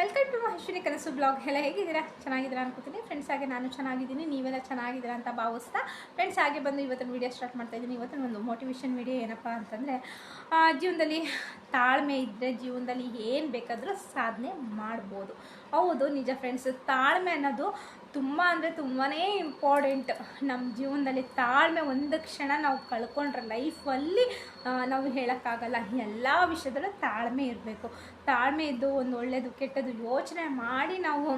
Welcome to Ashwini ಕನಸು blog ಎಲ್ಲ ಹೇಗಿದ್ದೀರಾ? ಚೆನ್ನಾಗಿದ್ದೀರಾ ಅನ್ಕೋತೀನಿ. ಫ್ರೆಂಡ್ಸ್ ಹಾಗೆ ನಾನು ಚೆನ್ನಾಗಿದ್ದೀನಿ. ನೀವೆಲ್ಲ ಚೆನ್ನಾಗಿದ್ದೀರಾ ಅಂತ ಭಾವಿಸ್ತಾ ಫ್ರೆಂಡ್ಸ್ ಹಾಗೆ ಬಂದು ಇವತ್ತಿನ ವೀಡಿಯೋ ಸ್ಟಾರ್ಟ್ ಮಾಡ್ತಾ ಇದ್ದೀನಿ. ಇವತ್ತಿನ ಒಂದು ಮೋಟಿವೇಶನ್ ವೀಡಿಯೋ ಏನಪ್ಪ ಅಂತಂದರೆ ಜೀವನದಲ್ಲಿ ತಾಳ್ಮೆ ಇದ್ದರೆ ಜೀವನದಲ್ಲಿ ಏನು ಬೇಕಾದರೂ ಸಾಧನೆ ಮಾಡ್ಬೋದು. ಹೌದು, ನಿಜ ಫ್ರೆಂಡ್ಸ್ ತಾಳ್ಮೆ ಅನ್ನೋದು ತುಂಬ ಅಂದರೆ ತುಂಬಾ ಇಂಪಾರ್ಟೆಂಟ್ ನಮ್ಮ ಜೀವನದಲ್ಲಿ ತಾಳ್ಮೆ ಒಂದು ಕ್ಷಣ ನಾವು ಕಳ್ಕೊಂಡ್ರೆ ಲೈಫಲ್ಲಿ ನಾವು ಹೇಳೋಕ್ಕಾಗಲ್ಲ. ಎಲ್ಲ ವಿಷಯದಲ್ಲೂ ತಾಳ್ಮೆ ಇರಬೇಕು. ತಾಳ್ಮೆ ಇದ್ದು ಒಂದು ಒಳ್ಳೆಯದು ಕೆಟ್ಟದ್ದು ಯೋಚನೆ ಮಾಡಿ ನಾವು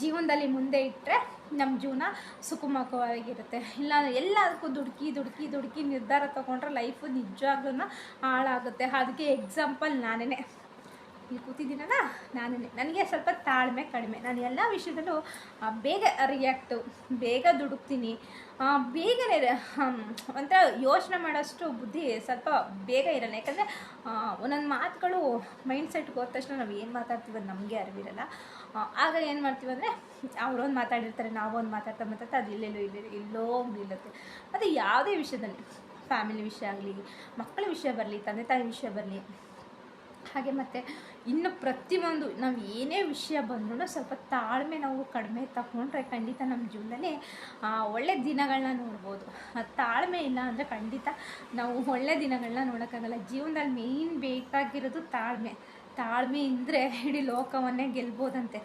ಜೀವನದಲ್ಲಿ ಮುಂದೆ ಇಟ್ಟರೆ ನಮ್ಮ ಜೀವನ ಸುಖಮುಖವಾಗಿರುತ್ತೆ. ಇಲ್ಲ ಎಲ್ಲದಕ್ಕೂ ದುಡುಕಿ ದುಡುಕಿ ದುಡುಕಿ ನಿರ್ಧಾರ ತೊಗೊಂಡ್ರೆ ಲೈಫು ನಿಜವಾಗ್ಲೂ ಹಾಳಾಗುತ್ತೆ. ಅದಕ್ಕೆ ಎಕ್ಸಾಂಪಲ್ ನಾನೇ ಇಲ್ಲಿ ಕೂತಿದ್ದೀನಲ್ಲ, ನಾನೇ ನನಗೆ ಸ್ವಲ್ಪ ತಾಳ್ಮೆ ಕಡಿಮೆ. ನಾನು ಎಲ್ಲ ವಿಷಯದಲ್ಲೂ ಬೇಗ ರಿಯಾಕ್ಟು ಬೇಗ ದುಡುಕ್ತೀನಿ. ಬೇಗನೆ ಒಂಥರ ಯೋಚನೆ ಮಾಡೋಷ್ಟು ಬುದ್ಧಿ ಸ್ವಲ್ಪ ಬೇಗ ಇರಲ್ಲ. ಯಾಕಂದರೆ ಒಂದೊಂದು ಮಾತುಗಳು ಮೈಂಡ್ ಸೆಟ್ಗೆ ಹೋದ ತಕ್ಷಣ ನಾವು ಏನು ಮಾತಾಡ್ತೀವಿ ಅದು ನಮಗೆ ಅರಿವಿರಲ್ಲ ಆಗ ಏನು ಮಾಡ್ತೀವಿ ಅಂದರೆ ಅವರೊಂದು ಮಾತಾಡಿರ್ತಾರೆ ನಾವೊಂದು ಮಾತಾಡ್ತಾ ಮಾತಾಡ್ತಾ ಅದು ಇಲ್ಲೆಲ್ಲೋ ಇಲ್ಲ ಇಲ್ಲೋ ನಿಲ್ಲುತ್ತೆ ಮತ್ತು ಯಾವುದೇ ವಿಷಯದಲ್ಲಿ ಫ್ಯಾಮಿಲಿ ವಿಷಯ ಆಗಲಿ, ಮಕ್ಕಳ ವಿಷಯ ಬರಲಿ, ತಂದೆ ತಾಯಿ ವಿಷಯ ಬರಲಿ ಹಾಗೆ ಮತ್ತು ಇನ್ನು ಪ್ರತಿಯೊಂದು ನಾವು ಏನೇ ವಿಷಯ ಬಂದ್ರೂ ಸ್ವಲ್ಪ ತಾಳ್ಮೆ ನಾವು ಕಡಿಮೆ ತಗೊಂಡ್ರೆ ಖಂಡಿತ ನಮ್ಮ ಜೀವನದಲ್ಲಿ ಒಳ್ಳೆ ದಿನಗಳನ್ನ ನೋಡ್ಬೋದು. ತಾಳ್ಮೆ ಇಲ್ಲ ಅಂದರೆ ಖಂಡಿತ ನಾವು ಒಳ್ಳೆ ದಿನಗಳನ್ನ ನೋಡೋಕ್ಕಾಗಲ್ಲ. ಜೀವನದಲ್ಲಿ ಮೇಯ್ನ್ ಬೇಕಾಗಿರೋದು ತಾಳ್ಮೆ. ತಾಳ್ಮೆ ಇದ್ದರೆ ಇಡೀ ಲೋಕವನ್ನೇ ಗೆಲ್ಬೋದಂತೆ.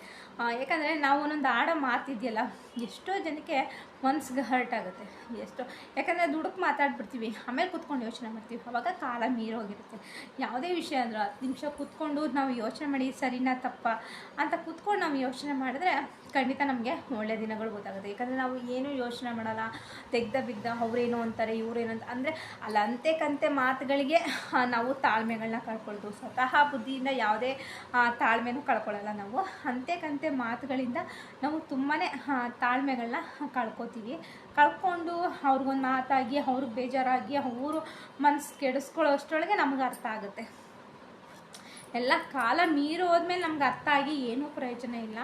ಯಾಕಂದರೆ ನಾವು ಒಂದೊಂದು ಆಡೋ ಮಾತಿದೆಯಲ್ಲ, ಎಷ್ಟೋ ಜನಕ್ಕೆ ಮನ್ಸಿಗೆ ಹರ್ಟ್ ಆಗುತ್ತೆ, ಎಷ್ಟೋ. ಯಾಕಂದರೆ ದುಡುಕು ಮಾತಾಡ್ಬಿಡ್ತೀವಿ, ಆಮೇಲೆ ಕೂತ್ಕೊಂಡು ಯೋಚನೆ ಮಾಡ್ತೀವಿ, ಅವಾಗ ಕಾಲ ಮೀರೋಗಿರುತ್ತೆ. ಯಾವುದೇ ವಿಷಯ ಅಂದ್ರೆ ಹತ್ತು ನಿಮಿಷ ಕೂತ್ಕೊಂಡು ನಾವು ಯೋಚನೆ ಮಾಡಿ, ಸರಿನಾ ತಪ್ಪ ಅಂತ ಕೂತ್ಕೊಂಡು ನಾವು ಯೋಚನೆ ಮಾಡಿದ್ರೆ ಖಂಡಿತ ನಮಗೆ ಒಳ್ಳೆಯ ದಿನಗಳು ಗೊತ್ತಾಗುತ್ತೆ. ಯಾಕಂದರೆ ನಾವು ಏನೂ ಯೋಚನೆ ಮಾಡಲ್ಲ, ತೆಗ್ದ ಬಿದ್ದ ಅವ್ರೇನು ಅಂತಾರೆ, ಇವ್ರೇನು ಅಂತ ಅಂದರೆ ಅಲ್ಲಿ, ಅಂತೆ ಕಂತೆ ಮಾತುಗಳಿಗೆ ನಾವು ತಾಳ್ಮೆಗಳನ್ನ ಕಳ್ಕೊಳ್ಳೋದು ಸ್ವತಃ ಬುದ್ಧಿಯಿಂದ ಯಾವುದೇ ತಾಳ್ಮೆನೂ ಕಳ್ಕೊಳ್ಳಲ್ಲ ನಾವು. ಅಂತೆ ಕಂತೆ ಮಾತುಗಳಿಂದ ನಾವು ತುಂಬಾ ತಾಳ್ಮೆಗಳನ್ನ ಕಳ್ಕೊತೀವಿ. ಕಳ್ಕೊಂಡು ಅವ್ರಿಗೊಂದು ಮಾತಾಗಿ, ಅವ್ರಿಗೆ ಬೇಜಾರಾಗಿ, ಅವರು ಮನಸ್ಸು ಕೆಡಿಸ್ಕೊಳ್ಳೋ ಅಷ್ಟರೊಳಗೆ ನಮ್ಗೆ ಅರ್ಥ ಆಗುತ್ತೆ. ಎಲ್ಲ ಕಾಲ ಮೀರಿ ಹೋದ್ಮೇಲೆ ನಮ್ಗೆ ಅರ್ಥ ಆಗಿ ಏನೂ ಪ್ರಯೋಜನ ಇಲ್ಲ.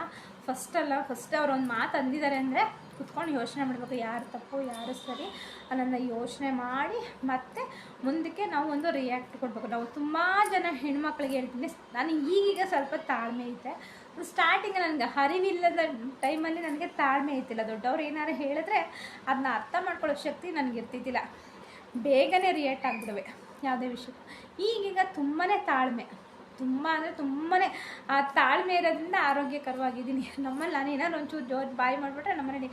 ಫಸ್ಟ್ ಅಲ್ಲ, ಫಸ್ಟ್ ಅವ್ರೊಂದು ಮಾತು ಅಂದಿದ್ದಾರೆ ಅಂದರೆ ಕುತ್ಕೊಂಡು ಯೋಚನೆ ಮಾಡಬೇಕು, ಯಾರು ತಪ್ಪು, ಯಾರು ಸರಿ ಅದನ್ನು ಯೋಚನೆ ಮಾಡಿ ಮತ್ತೆ ಮುಂದಕ್ಕೆ ನಾವು ಒಂದು ರಿಯಾಕ್ಟ್ ಕೊಡಬೇಕು. ನಾವು ತುಂಬ ಜನ ಹೆಣ್ಮಕ್ಳಿಗೆ ಹೇಳ್ತೀನಿ, ನಾನು ಈಗೀಗ ಸ್ವಲ್ಪ ತಾಳ್ಮೆ ಐತೆ ಸ್ಟಾರ್ಟಿಂಗ್ ನನಗೆ ಅರಿವಿಲ್ಲದ ಟೈಮಲ್ಲಿ ನನಗೆ ತಾಳ್ಮೆ ಇತ್ತಿಲ್ಲ ದೊಡ್ಡವ್ರು ಏನಾರು ಹೇಳಿದ್ರೆ ಅದನ್ನ ಅರ್ಥ ಮಾಡ್ಕೊಳ್ಳೋ ಶಕ್ತಿ ನನಗೆ ಇರ್ತಿದ್ದಿಲ್ಲ. ಬೇಗನೆ ರಿಯಾಕ್ಟ್ ಆಗಿಬಿಡುವೆ. ಯಾವುದೇ ವಿಷಯ. ಈಗೀಗ ತುಂಬಾ ತಾಳ್ಮೆ. ತುಂಬ ಅಂದರೆ ತುಂಬಾ ಆ ತಾಳ್ಮೆ ಇರೋದ್ರಿಂದ ಆರೋಗ್ಯಕರವಾಗಿದ್ದೀನಿ. ನಮ್ಮಲ್ಲಿ ನಾನು ಏನಾದ್ರು ಒಂಚೂರು ಜೋರು ಬಾಯಿ ಮಾಡಿಬಿಟ್ರೆ ನಮ್ಮನೇಲಿ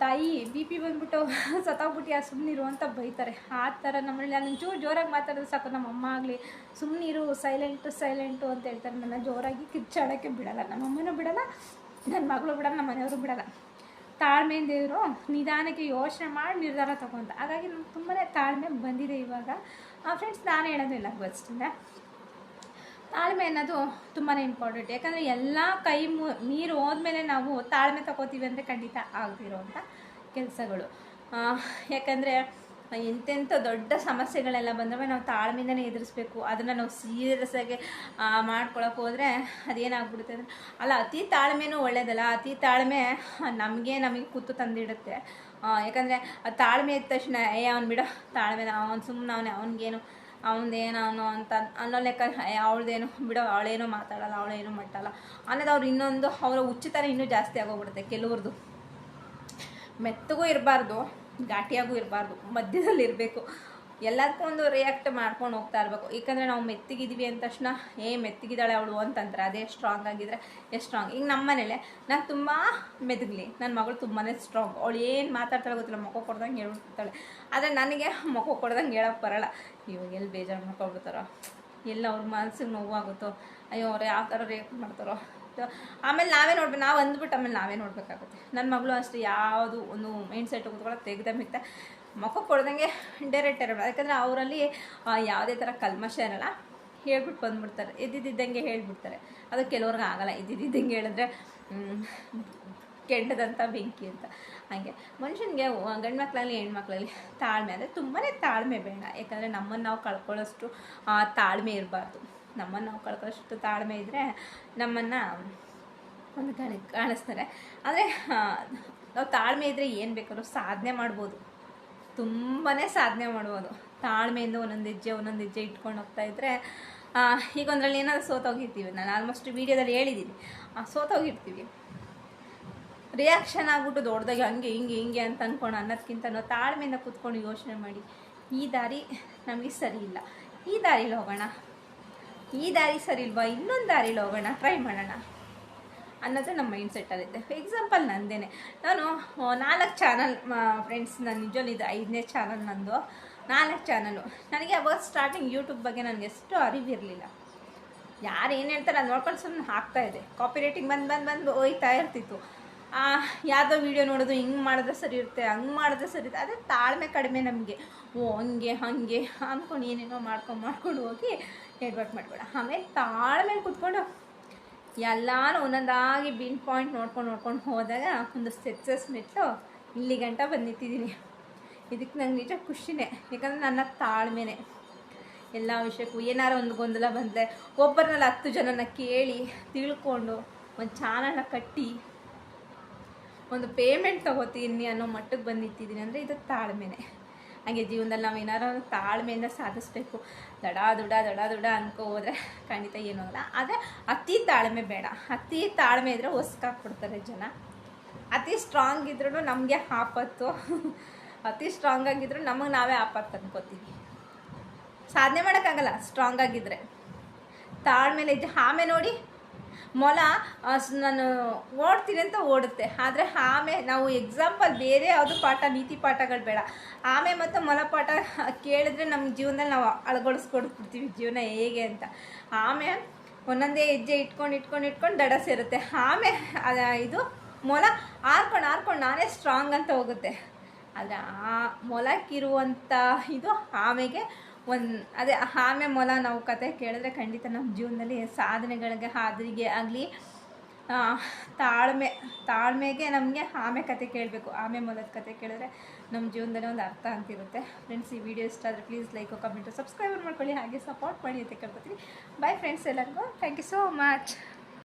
ತಾಯಿ ಬಿ ಪಿ ಬಂದ್ಬಿಟ್ಟು ಸತ್ತೋಗ್ಬಿಟ್ಟು ಸುಮ್ಮನಿರು ಅಂತ ಬೈತಾರೆ. ಆ ಥರ ನಮ್ಮಲ್ಲಿ ಒಂಚೂರು ಜೋರಾಗಿ ಮಾತಾಡಿದ್ರೆ ಸಾಕು, ನಮ್ಮ ಅಮ್ಮ ಆಗಲಿ. ಸುಮ್ಮನಿರು ಸೈಲೆಂಟು ಸೈಲೆಂಟು ಅಂತ ಹೇಳ್ತಾರೆ. ನನ್ನ ಜೋರಾಗಿ ಕಿಚ್ಚಾಡೋಕ್ಕೆ ಬಿಡಲ್ಲ. ನಮ್ಮ ಅಮ್ಮನೂ ಬಿಡಲ್ಲ ನನ್ನ ಮಗಳು ಬಿಡಲ್ಲ, ನಮ್ಮ ಮನೆಯವರು ಬಿಡಲ್ಲ. ತಾಳ್ಮೆಯಿಂದ ಇದ್ರು ನಿಧಾನಕ್ಕೆ ಯೋಚನೆ ಮಾಡಿ ನಿರ್ಧಾರ ತೊಗೊಂತ. ಹಾಗಾಗಿ ನಮ್ಗೆ ತುಂಬಾ ತಾಳ್ಮೆ ಬಂದಿದೆ ಇವಾಗ. ಫ್ರೆಂಡ್ಸ್ ನಾನು ಹೇಳೋದಿಲ್ಲ ಅಷ್ಟೇ ತಾಳ್ಮೆ ಅನ್ನೋದು ತುಂಬಾ ಇಂಪಾರ್ಟೆಂಟ್ ಯಾಕಂದರೆ ಎಲ್ಲ ಕೈ ನೀರು ಹೋದ್ಮೇಲೆ ನಾವು ತಾಳ್ಮೆ ತಗೋತೀವಿ ಅಂದರೆ ಖಂಡಿತ ಆಗದಿರೋವಂಥ ಕೆಲಸಗಳು. ಯಾಕಂದರೆ ಎಂತೆಂಥ ದೊಡ್ಡ ಸಮಸ್ಯೆಗಳೆಲ್ಲ ಬಂದರೆ ನಾವು ತಾಳ್ಮೆಯಿಂದನೇ ಎದುರಿಸ್ಬೇಕು. ಅದನ್ನು ನಾವು ಸೀರಿಯಸ್ಸಾಗಿ ಮಾಡ್ಕೊಳಕ್ಕೆ ಹೋದರೆ ಅದೇನಾಗ್ಬಿಡುತ್ತೆ ಅಂದರೆ, ಅಲ್ಲ, ಅತಿ ತಾಳ್ಮೆನೂ ಒಳ್ಳೇದಲ್ಲ. ಅತಿ ತಾಳ್ಮೆ ನಮಗೆ ನಮಗೆ ಕೂತು ತಂದಿಡುತ್ತೆ. ಯಾಕಂದರೆ ತಾಳ್ಮೆ ಇದ್ದ ತಕ್ಷಣ, ಏ, ಅವ್ನು ಬಿಡ ತಾಳ್ಮೆ ಅವ್ನು ಸುಮ್ಮನೆ ಅವನೇ, ಅವ್ನಿಗೇನು ಅವನದೇನು ಅವನು ಅಂತ ಅನ್ನೋ ಲೆಕ್ಕ ಅವಳದೇನು, ಬಿಡೋ, ಅವಳೇನೋ ಮಾತಾಡಲ್ಲ, ಅವಳೇನು ಮಟ್ಟಲ್ಲ. ಅನ್ನೋದು ಅವ್ರು ಇನ್ನೊಂದು, ಅವರ ಉಚಿತನ ಇನ್ನೂ ಜಾಸ್ತಿ ಆಗೋಗ್ಬಿಡುತ್ತೆ ಕೆಲವ್ರದ್ದು ಮೆತ್ತಗೂ ಇರಬಾರ್ದು, ಘಾಟಿಯಾಗೂ ಇರಬಾರ್ದು ಮಧ್ಯದಲ್ಲಿ ಇರಬೇಕು ಎಲ್ಲದಕ್ಕೂ ಒಂದು ರಿಯಾಕ್ಟ್ ಮಾಡ್ಕೊಂಡು ಹೋಗ್ತಾ ಇರಬೇಕು. ಯಾಕಂದರೆ ನಾವು ಮೆತ್ತಿಗಿದ್ದೀವಿ ಅಂದ ತಕ್ಷಣ, ಏ, ಮೆತ್ತಿಗಿದ್ದಾಳೆ ಅವಳು ಅಂತಂದ್ರೆ ಅದೇ ಸ್ಟ್ರಾಂಗ್ ಆಗಿದ್ರೆ ಎಷ್ಟು ಸ್ಟ್ರಾಂಗ್ ಈಗ ನಮ್ಮ ಮನೇಲೆ ನಾನು ತುಂಬ ಮೆದುಗ್ಲಿ. ನನ್ನ ಮಗಳು ತುಂಬಾ ಸ್ಟ್ರಾಂಗ್ ಅವಳು ಏನು ಮಾತಾಡ್ತಾಳೆ ಗೊತ್ತಿಲ್ಲ. ಮಕ್ಕ ಕೊಡ್ದಂಗೆ ಹೇಳ್ಬಿಡ್ತಾಳೆ. ಆದರೆ ನನಗೆ ಮಕ್ಕ ಕೊಡ್ದಂಗೆ ಹೇಳೋಕ್ಕೆ ಬರಲ್ಲ. ಇವಾಗ ಎಲ್ಲಿ ಬೇಜಾರು ಮಾಡ್ಕೊಬಿಡ್ತಾರೋ ಎಲ್ಲ ಅವ್ರ ಮನಸ್ಸಿಗೆ ನೋವಾಗುತ್ತೋ? ಅಯ್ಯೋ, ಅವ್ರು ಯಾವ ಥರ ರಿಯಾಕ್ಟ್ ಮಾಡ್ತಾರೋ? ತ- ಆಮೇಲೆ ನಾವೇ ನೋಡ್ಬೇಕು, ನಾವು ಅಂದ್ಬಿಟ್ಟು ಆಮೇಲೆ ನಾವೇ ನೋಡಬೇಕಾಗುತ್ತೆ. ನನ್ನ ಮಗಳು ಅಷ್ಟು ಯಾವುದು ಒಂದು ಮೈಂಡ್ ಸೆಟ್ ಕೂತ್ಕೊಳ್ಳೋ ತೆಗ್ದ ಮಿತ್ತ ಮುಖ ಕೊಡ್ದಂಗೆ ಡೈರೆಕ್ಟ್ ಇರಲ್ಲ ಯಾಕಂದರೆ ಅವರಲ್ಲಿ ಯಾವುದೇ ಥರ ಕಲ್ಮಶ ಇರಲ್ಲ, ಹೇಳ್ಬಿಟ್ಟು ಬಂದ್ಬಿಡ್ತಾರೆ. ಇದ್ದಿದ್ದಂಗೆ ಹೇಳ್ಬಿಡ್ತಾರೆ. ಅದು ಕೆಲವ್ರಿಗೆ ಆಗಲ್ಲ. ಇದ್ದಿದ್ದಂಗೆ ಹೇಳಿದ್ರೆ ಕೆಂಡದಂಥ ಬೆಂಕಿ ಅಂತ. ಹಾಗೆ. ಮನುಷ್ಯನಿಗೆ ಗಂಡು ಮಕ್ಕಳಲ್ಲಿ ಹೆಣ್ಮಕ್ಳಲ್ಲಿ ತಾಳ್ಮೆ ಅಂದರೆ ತುಂಬಾ ತಾಳ್ಮೆ ಬೇಡ. ಯಾಕಂದರೆ ನಮ್ಮನ್ನು ನಾವು ಕಳ್ಕೊಳ್ಳೋಷ್ಟು ತಾಳ್ಮೆ ಇರಬಾರ್ದು. ನಮ್ಮನ್ನು ನಾವು ಕಳ್ಕೊಳ್ಳೋಷ್ಟು ತಾಳ್ಮೆ ಇದ್ದರೆ ನಮ್ಮನ್ನು ಒಂದು ಕಡೆ ಕಾಣಿಸ್ತಾರೆ. ಆದರೆ ನಾವು ತಾಳ್ಮೆ ಇದ್ದರೆ ಏನು ಬೇಕಾದ್ರೂ ಸಾಧನೆ ಮಾಡ್ಬೋದು. ತುಂಬಾ ಸಾಧನೆ ಮಾಡ್ಬೋದು. ತಾಳ್ಮೆಯಿಂದ ಒಂದೊಂದು ಹೆಜ್ಜೆ ಒಂದೊಂದು ಹೆಜ್ಜೆ ಇಟ್ಕೊಂಡು ಹೋಗ್ತಾ ಇದ್ದರೆ ಈಗ ಒಂದರಲ್ಲಿ ಏನಾದರೂ ಸೋತೋಗಿರ್ತೀವಿ. ನಾನು ಆಲ್ಮೋಸ್ಟ್ ವೀಡಿಯೋದಲ್ಲಿ ಹೇಳಿದ್ದೀನಿ ಸೋತೋಗಿರ್ತೀವಿ. ರಿಯಾಕ್ಷನ್ ಆಗ್ಬಿಟ್ಟು ದೊಡ್ಡದಾಗಿ ಹಂಗೆ, ಹಿಂಗೆ ಹಿಂಗೆ ಅಂತ ಅಂದ್ಕೊಂಡು ಅನ್ನೋದಕ್ಕಿಂತ ನಾವು ತಾಳ್ಮೆಯಿಂದ ಕೂತ್ಕೊಂಡು ಯೋಚನೆ ಮಾಡಿ, ಈ ದಾರಿ ನಮಗೆ ಸರಿ ಇಲ್ಲ. ಈ ದಾರಿಲಿ ಹೋಗೋಣ. ಈ ದಾರಿ ಸರಿ ಇಲ್ವಾ? ಇನ್ನೊಂದು ದಾರಿಲಿ ಹೋಗೋಣ ಟ್ರೈ ಮಾಡೋಣ. ಅನ್ನೋದು ನಮ್ಮ ಮೈಂಡ್ ಸೆಟ್ ಸೆಟ್ಟಲ್ಲಿದೆ ಎಕ್ಸಾಂಪಲ್ ನಂದೇನೆ. ನಾನು ನಾಲ್ಕು ಚಾನಲ್ ಫ್ರೆಂಡ್ಸ್ ನಾನು ನಿಜವಲ್ಲಿ ಇದು ಐದನೇ ಚಾನಲ್ ನಂದು. ನಾಲ್ಕು ಚಾನಲು ನನಗೆ ಅವಾಗ ಸ್ಟಾರ್ಟಿಂಗ್ ಯೂಟ್ಯೂಬ್ ಬಗ್ಗೆ ನನಗೆ ಎಷ್ಟು ಅರಿವಿರಲಿಲ್ಲ. ಯಾರು ಏನು ಹೇಳ್ತಾರೆ ಅದು ನೋಡ್ಕೊಂಡು ಸುಮ್ಮನೆ ಹಾಕ್ತಾ ಇದೆ ಕಾಪಿ ರೇಟಿಂಗ್ ಬಂದು ಬಂದು ಬಂದು ಹೋಯ್ತಾ ಇರ್ತಿತ್ತು. ಯಾವುದೋ ವೀಡಿಯೋ ನೋಡೋದು, ಹಿಂಗೆ ಮಾಡಿದ್ರೆ ಸರಿ ಇರುತ್ತೆ, ಹಂಗೆ ಮಾಡಿದ್ರೆ ಸರಿ ಇರುತ್ತೆ. ಅದೇ ತಾಳ್ಮೆ ಕಡಿಮೆ ನಮಗೆ. ಓ, ಹಂಗೆ, ಹಾಗೆ ಅಂದ್ಕೊಂಡು ಏನೇನೋ ಮಾಡ್ಕೊಂಡು ಮಾಡ್ಕೊಂಡು ಹೋಗಿ ಎಡ್ವರ್ಟ್ ಮಾಡಬೇಡ. ಆಮೇಲೆ ತಾಳ್ಮೆ ಕೂತ್ಕೊಂಡು ಎಲ್ಲಾನು ಒಂದೊಂದಾಗಿ ಬಿನ್ ಪಾಯಿಂಟ್ ನೋಡ್ಕೊಂಡು ನೋಡ್ಕೊಂಡು ಹೋದಾಗ ಒಂದು ಸ್ಟೆಚಸ್ ಮೆಟ್ಟು ಇಲ್ಲಿ ಗಂಟ ಬಂದು ಇದಕ್ಕೆ ನಂಗೆ ನಿಜ ಖುಷಿನೇ. ಯಾಕಂದರೆ ನನ್ನ ತಾಳ್ಮೆನೆ. ಎಲ್ಲ ವಿಷಯಕ್ಕೂ ಏನಾರು ಒಂದು ಗೊಂದಲ ಬಂದರೆ ಒಬ್ಬರನ್ನೆಲ್ಲ ಹತ್ತು ಜನನ ಕೇಳಿ ತಿಳ್ಕೊಂಡು, ಒಂದು ಚಾನಲ್ನ ಕಟ್ಟಿ ಒಂದು ಪೇಮೆಂಟ್ ತಗೋತೀನಿ ಅನ್ನೋ ಮಟ್ಟಕ್ಕೆ ಬಂದು ನಿಂತಿದ್ದೀನಿ ಅಂದರೆ ಇದು ತಾಳ್ಮೆನೆ. ಹಾಗೆ ಜೀವನದಲ್ಲಿ ನಾವು ಏನಾರ ತಾಳ್ಮೆಯಿಂದ ಸಾಧಿಸ್ಬೇಕು. ದಡ ದುಡ ದಡ ದುಡ ಅನ್ಕೋ ಹೋದ್ರೆ ಖಂಡಿತ ಏನೂ ಅಲ್ಲ. ಆದರೆ ಅತಿ ತಾಳ್ಮೆ ಬೇಡ. ಅತಿ ತಾಳ್ಮೆ ಇದ್ದರೆ ಕೊಡ್ತಾರೆ ಜನ. ಅತಿ ಸ್ಟ್ರಾಂಗ್ ಇದ್ರೂ ನಮಗೆ ಆಪತ್ತು. ಅತಿ ಸ್ಟ್ರಾಂಗ್ ಆಗಿದ್ರು ನಮಗೆ ನಾವೇ ಆಪತ್ತು ಅನ್ಕೋತೀವಿ. ಸಾಧನೆ ಮಾಡೋಕ್ಕಾಗಲ್ಲ ಸ್ಟ್ರಾಂಗ್ ಆಗಿದ್ರೆ. ತಾಳ್ಮೆಲೆ ಇದ್ದು ಆಮೆ ನೋಡಿ ಮೊಲ ನಾನು ಓಡ್ತೀನಿ ಅಂತ ಓಡುತ್ತೆ. ಆದರೆ ಆಮೆ, ನಾವು ಎಕ್ಸಾಂಪಲ್ ಬೇರೆ ಯಾವುದು ಪಾಠ, ನೀತಿ ಪಾಠಗಳು ಬೇಡ. ಆಮೆ ಮತ್ತು ಮೊಲ ಪಾಠ ಕೇಳಿದ್ರೆ ನಮ್ಮ ಜೀವನದಲ್ಲಿ ನಾವು ಅಳಗೊಳಿಸ್ಕೊಡ್ಬಿಡ್ತೀವಿ ಜೀವನ ಹೇಗೆ ಅಂತ. ಆಮೆ ಒಂದೊಂದೇ ಹೆಜ್ಜೆ ಇಟ್ಕೊಂಡು ಇಟ್ಕೊಂಡು ಇಟ್ಕೊಂಡು ದಡ ಸೇರುತ್ತೆ. ಆಮೆ ಇದು ಮೊಲ ಆರ್ಕೊಂಡು ಆರ್ಕೊಂಡು ನಾನೇ ಸ್ಟ್ರಾಂಗ್ ಅಂತ ಹೋಗುತ್ತೆ. ಆದರೆ ಆ ಮೊಲಕ್ಕಿರುವಂಥ ಇದು ಆಮೆಗೆ ಒಂದು, ಅದೇ ಆಮೆ ಮೊಲ ನಾವು ಕತೆ ಕೇಳಿದ್ರೆ ಖಂಡಿತ ನಮ್ಮ ಜೀವನದಲ್ಲಿ ಸಾಧನೆಗಳಿಗೆ ಹಾದರಿಗೆ ಆಗಲಿ ತಾಳ್ಮೆ, ತಾಳ್ಮೆಗೆ ನಮಗೆ ಆಮೆ ಕತೆ ಕೇಳಬೇಕು. ಆಮೆ ಮೊಲದ ಕತೆ ಕೇಳಿದ್ರೆ ನಮ್ಮ ಜೀವನದಲ್ಲಿ ಒಂದು ಅರ್ಥ ಅಂತಿರುತ್ತೆ ಫ್ರೆಂಡ್ಸ್ ಈ ವಿಡಿಯೋ ಇಷ್ಟ ಆದರೆ ಪ್ಲೀಸ್ ಲೈಕು ಕಮೆಂಟು ಸಬ್ಸ್ಕ್ರೈಬರ್ ಮಾಡ್ಕೊಳ್ಳಿ. ಹಾಗೆ ಸಪೋರ್ಟ್ ಮಾಡಿ ಅಂತ ಕೇಳ್ಕೊತೀನಿ. ಬಾಯ್ ಫ್ರೆಂಡ್ಸ್ ಎಲ್ಲರಿಗೂ. Thank you so much